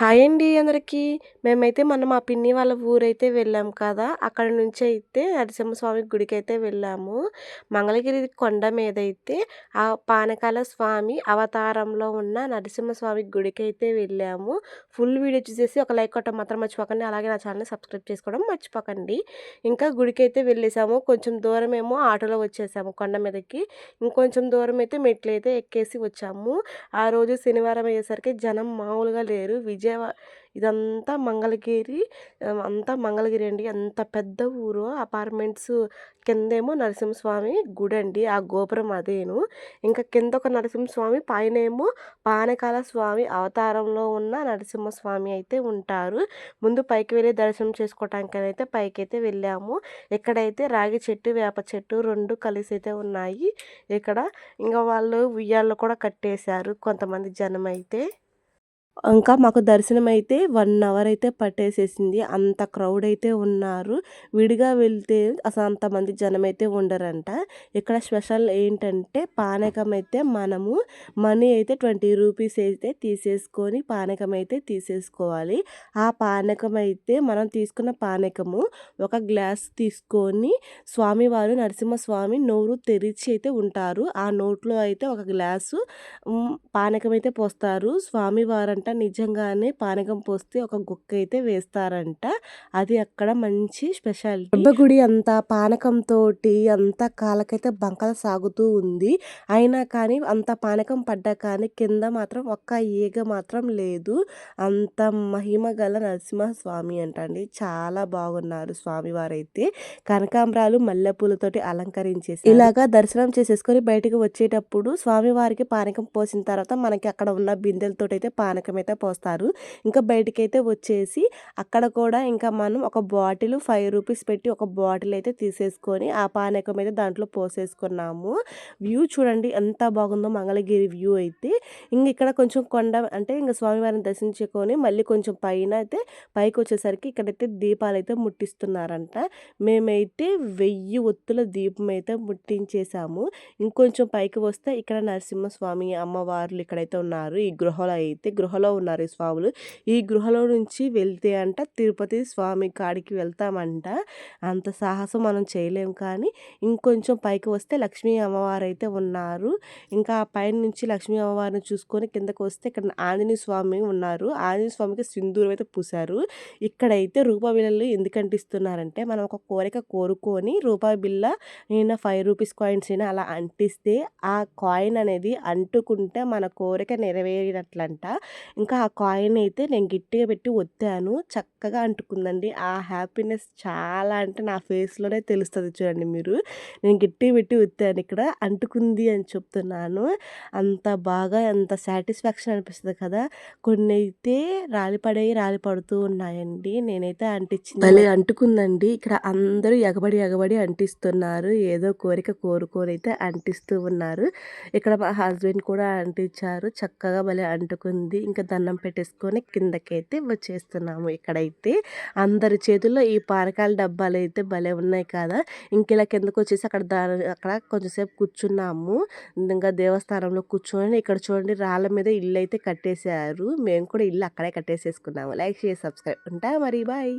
Hi అండి అందరికీ. మేమైతే మొన్న మా పిన్ని వాళ్ళ ఊరైతే వెళ్ళాం కదా. అక్కడ నుంచి అయితే నరసింహస్వామి గుడికి అయితే వెళ్ళాము. మంగళగిరి కొండ మీద అయితే ఆ పానకాల స్వామి అవతారంలో ఉన్న నరసింహస్వామి గుడికి అయితే వెళ్ళాము. ఫుల్ వీడియో చూసేసి ఒక లైక్ కొట్టడం మాత్రం మర్చిపోకండి. అలాగే నా ఛానల్ని సబ్స్క్రైబ్ చేసుకోవడం మర్చిపోకండి. ఇంకా గుడికి అయితే వెళ్ళేసాము. కొంచెం దూరం ఏమో ఆటోలో వచ్చేసాము కొండ మీదకి. ఇంకొంచెం దూరం అయితే మెట్లు అయితే ఎక్కేసి వచ్చాము. ఆ రోజు శనివారం అయ్యేసరికి జనం మామూలుగా లేరు. విజయవాడ ఇదంతా మంగళగిరి అంతా మంగళగిరి అండి. ఎంత పెద్ద ఊరు. అపార్ట్మెంట్స్ కిందేమో నరసింహస్వామి గుడి అండి. ఆ గోపురం అదేను. ఇంకా కింద ఒక నరసింహస్వామి పైన ఏమో పానకాల స్వామి అవతారంలో ఉన్న నరసింహస్వామి అయితే ఉంటారు. ముందు పైకి వెళ్ళి దర్శనం చేసుకోవటానికి అయితే పైకి అయితే వెళ్ళాము. ఇక్కడైతే రాగి చెట్టు వేప చెట్టు రెండు కలిసి అయితే ఉన్నాయి. ఇక్కడ ఇంకా వాళ్ళు ఉయ్యాళ్ళు కూడా కట్టేశారు కొంతమంది జనం అయితే ఇంకా మాకు దర్శనం అయితే వన్ అవర్ అయితే పట్టేసేసింది. అంత క్రౌడ్ అయితే ఉన్నారు. విడిగా వెళ్తే అసలు అంతమంది జనం అయితే ఉండరంట. ఇక్కడ స్పెషల్ ఏంటంటే పానకం అయితే మనము మనీ అయితే ట్వంటీ రూపీస్ అయితే తీసేసుకొని పానకం అయితే తీసేసుకోవాలి. ఆ పానకం అయితే మనం తీసుకున్న పానకము ఒక గ్లాస్ తీసుకొని స్వామివారు నరసింహస్వామి నోరు తెరిచి అయితే ఉంటారు. ఆ నోట్లో అయితే ఒక గ్లాసు పానకం అయితే పోస్తారు. స్వామివారు నిజంగానే పానకం పోస్తే ఒక గుక్క అయితే వేస్తారంట. అది అక్కడ మంచి స్పెషాలిటీ. గర్భగుడి అంతా పానకంతో అంత కాలకైతే బంకలు సాగుతూ ఉంది. అయినా కానీ అంత పానకం పడ్డా కానీ కింద మాత్రం ఒక్క ఈగ మాత్రం లేదు. అంత మహిమ గల నరసింహస్వామి అంటండి చాలా బాగున్నారు స్వామివారైతే. కనకాంబరాలు మల్లెపూలతోటి అలంకరించేసి ఇలాగా దర్శనం చేసేసుకొని బయటకు వచ్చేటప్పుడు స్వామివారికి పానకం పోసిన తర్వాత మనకి అక్కడ ఉన్న బిందెలతో అయితే పానకం అయితే పోస్తారు. ఇంకా బయటకైతే వచ్చేసి అక్కడ కూడా ఇంకా మనం ఒక బాటిల్ ఫైవ్ రూపీస్ పెట్టి ఒక బాటిల్ అయితే తీసేసుకొని ఆ పానకం అయితే దాంట్లో పోసేసుకున్నాము. వ్యూ చూడండి ఎంత బాగుందో మంగళగిరి వ్యూ అయితే. ఇంక ఇక్కడ కొంచెం కొండ అంటే ఇంకా స్వామివారిని దర్శించుకొని మళ్ళీ కొంచెం పైన అయితే పైకి వచ్చేసరికి ఇక్కడైతే దీపాలు అయితే ముట్టిస్తున్నారంట. మేమైతే వెయ్యి ఒత్తుల దీపం అయితే ముట్టించేసాము ఇంకొంచెం పైకి వస్తే ఇక్కడ నరసింహస్వామి అమ్మవార్లు ఇక్కడైతే ఉన్నారు. ఈ గృహలో అయితే గృహ గృహలో ఉన్నారు ఈ స్వాములు. ఈ గృహలో నుంచి వెళ్తే అంట తిరుపతి స్వామి కాడికి వెళ్తామంట. అంత సాహసం మనం చేయలేం కానీ ఇంకొంచెం పైకి వస్తే లక్ష్మీ అమ్మవారు అయితే ఉన్నారు. ఇంకా ఆ పైన నుంచి లక్ష్మీ అమ్మవారిని చూసుకొని కిందకు వస్తే ఇక్కడ ఆంజనేయ స్వామి ఉన్నారు. ఆంజనేయ స్వామికి సింధూరం అయితే పూశారు. ఇక్కడైతే రూపాయి బిళ్ళలు ఎందుకు అంటిస్తున్నారంటే మనం ఒక కోరిక కోరుకొని రూపాయి బిళ్ళ అయినా ఫైవ్ రూపీస్ కాయిన్స్ అయినా అలా అంటిస్తే ఆ కాయిన్ అనేది అంటుకుంటే మన కోరిక నెరవేరినట్లంట. ఇంకా ఆ కాయిన్ అయితే నేను గట్టిగా పెట్టి ఒత్తాను. చక్కగా అంటుకుందండి. ఆ హ్యాపీనెస్ చాలా అంటే నా ఫేస్లోనే తెలుస్తుంది చూడండి మీరు. నేను గట్టిగా పెట్టి ఒత్తాను ఇక్కడ. అంటుకుంది అని చెప్తున్నాను. అంత బాగా అంత సాటిస్ఫాక్షన్ అనిపిస్తుంది కదా! కొన్ని అయితే రాలిపడేవి రాలిపడుతూ ఉన్నాయండి. నేనైతే అంటించింది అంటుకుందండి. ఇక్కడ అందరూ ఎగబడి ఎగబడి అంటిస్తున్నారు. ఏదో కోరిక కోరుకొని అయితే అంటిస్తూ ఉన్నారు. ఇక్కడ మా హస్బెండ్ కూడా అంటించారు. చక్కగా భలే అంటుకుంది. ఇంకా దండం పెట్టేసుకొని కిందకైతే వచ్చేస్తున్నాము ఇక్కడైతే. అందరి చేతుల్లో ఈ పారకాల డబ్బాలు అయితే భలే ఉన్నాయి కదా. ఇంకెలా కిందకు వచ్చేసి అక్కడ అక్కడ కొంచెంసేపు కూర్చున్నాము. ఇంకా దేవస్థానంలో కూర్చొని ఇక్కడ చూడండి రాళ్ళ మీద ఇల్లు అయితే కట్టేశారు. మేము కూడా ఇల్లు అక్కడే కట్టేసేసుకున్నాము. లైక్ చేసి సబ్స్క్రైబ్. ఉంటా మరి బాయ్.